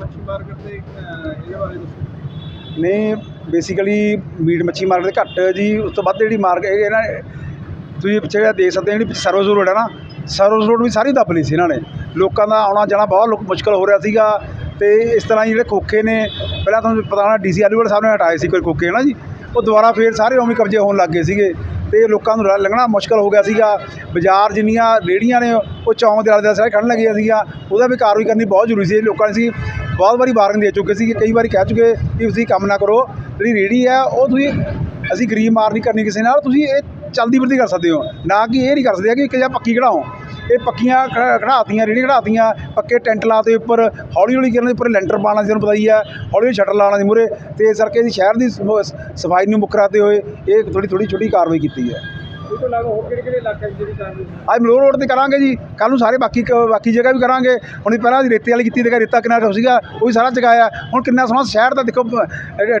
ਮੱਛੀ ਮਾਰਕੀਟ ਤੇ ਇਹਦੇ ਬਾਰੇ ਦੱਸੋ। ਨਹੀਂ ਬੇਸਿਕਲੀ ਮੀਟ ਮੱਛੀ ਮਾਰਕੀਟ ਘੱਟ ਜੀ, ਉਸ ਤੋਂ ਵੱਧ ਜਿਹੜੀ ਮਾਰਕੀਟ ਇਹਨਾਂ ਤੁਸੀਂ ਪਿੱਛੇ ਜਿਹੜਾ ਦੇਖ ਸਕਦੇ ਹੋ, ਜਿਹੜੀ ਸਰਵਿਸ ਰੋਡ ਹੈ ਨਾ, ਸਰਵਿਸ ਰੋਡ ਵੀ ਸਾਰੀ ਦੱਬ ਲਈ ਸੀ ਇਹਨਾਂ ਨੇ। ਲੋਕਾਂ ਦਾ ਆਉਣਾ ਜਾਣਾ ਬਹੁਤ ਲੋਕ, ਮੁਸ਼ਕਲ ਹੋ ਰਿਹਾ ਸੀਗਾ ਤੇ ਇਸ ਤਰ੍ਹਾਂ ਹੀ ਜਿਹੜੇ ਖੋਖੇ ਨੇ, ਪਹਿਲਾਂ ਤੁਹਾਨੂੰ ਪਤਾ ਹੋਣਾ ਡੀਸੀ ਆਲੂਵਾਲ ਸਾਹਿਬ ਨੇ ਹਟਾਏ ਸੀ ਕੋਈ ਖੋਖੇ ਨਾ ਜੀ? ਉਹ ਦੁਬਾਰਾ ਫੇਰ ਸਾਰੇ ਉਵੇਂ ਕਬਜ਼ੇ ਹੋਣ ਲੱਗ ਗਏ ਸੀਗੇ ਤੇ ਲੋਕਾਂ ਨੂੰ ਲ- ਲੰਘਣਾ ਮੁਸ਼ਕਲ ਹੋ ਗਿਆ ਸੀਗਾ। ਬਾਜ਼ਾਰ ਜਿੰਨੀਆਂ ਰੇੜੀਆਂ ਨੇ, ਉਹ ਚੌਂਕ ਦੇ ਆਲੇ ਦੁਆਲੇ ਸਾਰੇ ਖੜਨ ਲੱਗੀਆਂ ਸੀਗੀਆਂ। ਉਹਦਾ ਵੀ ਕਾਰਵਾਈ ਕਰਨੀ ਬਹੁਤ ਜ਼ਰੂਰੀ ਸੀ। ਲੋਕਾਂ ਨੇ ਸੀ ਬਹੁਤ ਵਾਰੀ ਵਾਰਨਿੰਗ ਦੇ ਚੁੱਕੇ ਸੀ ਕਈ ਵਾਰੀ ਕਹਿ ਚੁੱਕੇ ਕਿ ਤੁਸੀਂ ਕੰਮ ਨਾ ਕਰੋ, ਜਿਹੜੀ ਰੇੜੀ ਹੈ, ਉਹ ਤੁਸੀਂ ਅਸੀਂ ਗਰੀਬ ਮਾਰ ਨਹੀਂ ਕਰਨੀ ਕਿਸੇ ਨਾਲ, ਤੁਸੀਂ ਇਹ ਚਲਦੀ ਫਿਰਦੀ ਕਰ ਸਕਦੇ ਹੋ। ਨਾ ਕਿ ਇਹ ਨਹੀਂ ਕਰ ਸਕਦੇ ਕਿ ਇੱਕ ਜਾਂ ਪੱਕੀ ਕਢਾਓ। ਇਹ ਪੱਕੀਆਂ ਕਢਾਤੀਆਂ ਰੇੜੀ ਕਢਾਤੀਆਂ, ਪੱਕੇ ਟੈਂਟ ਲਾਤੇ ਉੱਪਰ ਹੌਲੀ ਹੌਲੀ ਕਰਨ ਦੇ ਉੱਪਰ ਲੈਂਟਰ ਪਾਉਣਾ ਸੀ ਤੁਹਾਨੂੰ ਪਤਾ ਹੀ ਹੈ ਹੌਲੀ ਹੌਲੀ ਸ਼ਟਰ ਲਾਉਣਾ ਸੀ ਮੂਹਰੇ, ਤੇ ਇਸ ਕਰਕੇ ਅਸੀਂ ਸ਼ਹਿਰ ਦੀ ਸਫ਼ਾਈ ਨੂੰ ਮੁੱਖ ਰੱਖਦੇ ਹੋਏ ਇਹ ਥੋੜੀ ਥੋੜੀ ਛੋਟੀ ਕਾਰਵਾਈ ਕੀਤੀ ਹੈ। ਇਹ ਤੋਂ ਇਲਾਵਾ ਹੋਰ ਕਿਹੜੇ ਕਿਹੜੇ ਇਲਾਕੇ ਜਿਹੜੀ ਕਾਰਵਾਈ ਅੱਜ ਮਲੋਰ ਰੋਡ ਤੇ ਕਰਾਂਗੇ ਜੀ। ਕੱਲ ਨੂੰ ਸਾਰੇ ਬਾਕੀ ਬਾਕੀ ਜਗ੍ਹਾ ਵੀ ਕਰਾਂਗੇ। ਹੁਣ ਪਹਿਲਾਂ ਰੇਤੇ ਵਾਲੀ ਕੀਤੀ ਤੇ ਰੇਤਾ ਕਿੰਨਾ ਸੀਗਾ, ਉਹ ਵੀ ਸਾਰਾ ਚਕਾਇਆ। ਹੁਣ ਕਿੰਨਾ ਸੋਹਣਾ ਸ਼ਹਿਰ ਦਾ ਦੇਖੋ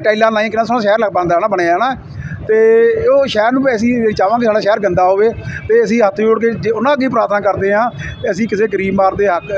ਟਾਈਲਾਂ ਲਾਈਆਂ, ਕਿੰਨਾ ਸੋਹਣਾ ਸ਼ਹਿਰ ਲੱਗ ਪੈਂਦਾ ਨਾ, ਬਣਿਆ ਨਾ। ਤੇ ਉਹ ਸ਼ਹਿਰ ਨੂੰ ਵੀ ਅਸੀਂ ਚਾਹਾਂਗੇ ਸਾਡਾ ਸ਼ਹਿਰ ਗੰਦਾ ਹੋਵੇ। ਤੇ ਅਸੀਂ ਹੱਥ ਜੋੜ ਕੇ ਜੇ ਉਹਨਾਂ ਅੱਗੇ ਪ੍ਰਾਰਥਨਾ ਕਰਦੇ ਹਾਂ ਕਿ ਅਸੀਂ ਕਿਸੇ ਗਰੀਬ ਮਾਰ ਦੇ ਹੱਕ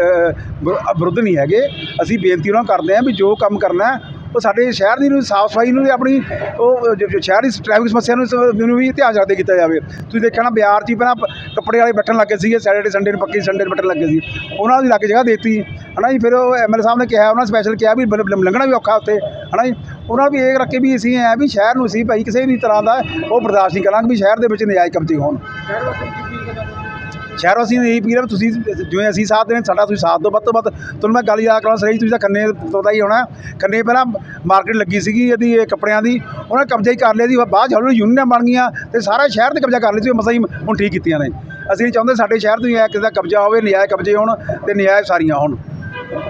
ਵਿਰੁੱਧ ਨਹੀਂ ਹੈਗੇ। ਅਸੀਂ ਬੇਨਤੀ ਉਹਨਾਂ ਕਰਦੇ ਹਾਂ ਵੀ ਜੋ ਕੰਮ ਕਰਨਾ ਉਹ ਸਾਡੇ ਸ਼ਹਿਰ ਦੀ ਨੂੰ ਸਾਫ਼ ਸਫ਼ਾਈ ਨੂੰ ਵੀ ਆਪਣੀ, ਉਹ ਸ਼ਹਿਰ ਦੀ ਟ੍ਰੈਫਿਕ ਸਮੱਸਿਆ ਨੂੰ ਨੂੰ ਵੀ ਧਿਆਨ ਰੱਖਦੇ ਕੀਤਾ ਜਾਵੇ। ਤੁਸੀਂ ਦੇਖਿਆ ਨਾ ਬਿਹਾਰ 'ਚ ਹੀ ਪਹਿਲਾਂ ਕੱਪੜੇ ਵਾਲੇ ਬੈਠਣ ਲੱਗੇ ਸੀਗੇ ਸੈਟਰਡੇ ਸੰਡੇ ਨੂੰ ਪੱਕੀ ਸੰਡੇ ਨੂੰ ਬੈਠਣ ਲੱਗੇ ਸੀ। ਉਹਨਾਂ ਦੀ ਲੱਗ ਜਗ੍ਹਾ ਦੇਤੀ। ਹਨਾ ਜੀ, ਫਿਰ ਉਹ ਐਮਐਲ ਸਾਹਿਬ ਨੇ ਕਿਹਾ, ਉਹਨਾਂ ਸਪੈਸ਼ਲ ਕਿਹਾ ਵੀ ਬ- ਲੰਘਣਾ ਵੀ ਔਖਾ ਉੱਤੇ ਹਨਾ ਜੀ, ਉਹਨਾਂ ਵੀ ਇਹ ਰੱਖੇ ਵੀ ਅਸੀਂ ਐ ਵੀ ਸ਼ਹਿਰ ਨੂੰ ਅਸੀਂ ਭਾਈ ਕਿਸੇ ਵੀ ਤਰ੍ਹਾਂ ਦਾ ਉਹ ਬਰਦਾਸ਼ਤ ਨਹੀਂ ਕਰਾਂਗੇ ਵੀ ਸ਼ਹਿਰ ਦੇ ਵਿੱਚ ਨਜਾਇਜ਼ ਕਬਜ਼ੇ ਹੋਣ। ਸ਼ਹਿਰ ਵਾਸੀਆਂ ਨੂੰ ਇਹੀ ਅਪੀਲ ਹੈ ਵੀ ਤੁਸੀਂ ਜਿਵੇਂ ਅਸੀਂ ਸਾਥ ਦੇਣ, ਸਾਡਾ ਤੁਸੀਂ ਸਾਥ ਦਿਓ। ਵੱਧ ਤੋਂ ਵੱਧ ਤੁਹਾਨੂੰ ਮੈਂ ਗੱਲ ਯਾਦ ਕਰਾਂ ਸਹੀ ਤੁਸੀਂ ਤਾਂ ਖੰਨੇ ਪਤਾ ਹੀ ਹੋਣਾ। ਖੰਨੇ ਪਹਿਲਾਂ ਮਾਰਕੀਟ ਲੱਗੀ ਸੀਗੀ ਇਹਦੀ, ਇਹ ਕੱਪੜਿਆਂ ਦੀ। ਉਹਨਾਂ ਨੇ ਕਬਜ਼ਾ ਹੀ ਕਰ ਲਿਆ ਸੀ ਬਾਅਦ 'ਚ ਹੌਲੀ ਯੂਨੀਅਨਾਂ ਬਣ ਗਈਆਂ ਤੇ ਸਾਰਾ ਸ਼ਹਿਰ ਤੇ ਕਬਜ਼ਾ ਕਰ ਲਿਆ ਸੀ ਮਸਾ ਹੀ ਹੁਣ ਠੀਕ ਕੀਤੀਆਂ ਨੇ। ਅਸੀਂ ਨਹੀਂ ਚਾਹੁੰਦੇ ਸਾਡੇ ਸ਼ਹਿਰ ਤੋਂ ਹੀ ਆਇਆ ਕਿਸੇ ਦਾ ਕਬਜ਼ਾ ਹੋਵੇ ਨਜਾਇਜ਼ ਕਬਜ਼ੇ ਹੋਣ ਤੇ ਨਿਆਇ ਸਾਰੀਆਂ ਹੋਣ।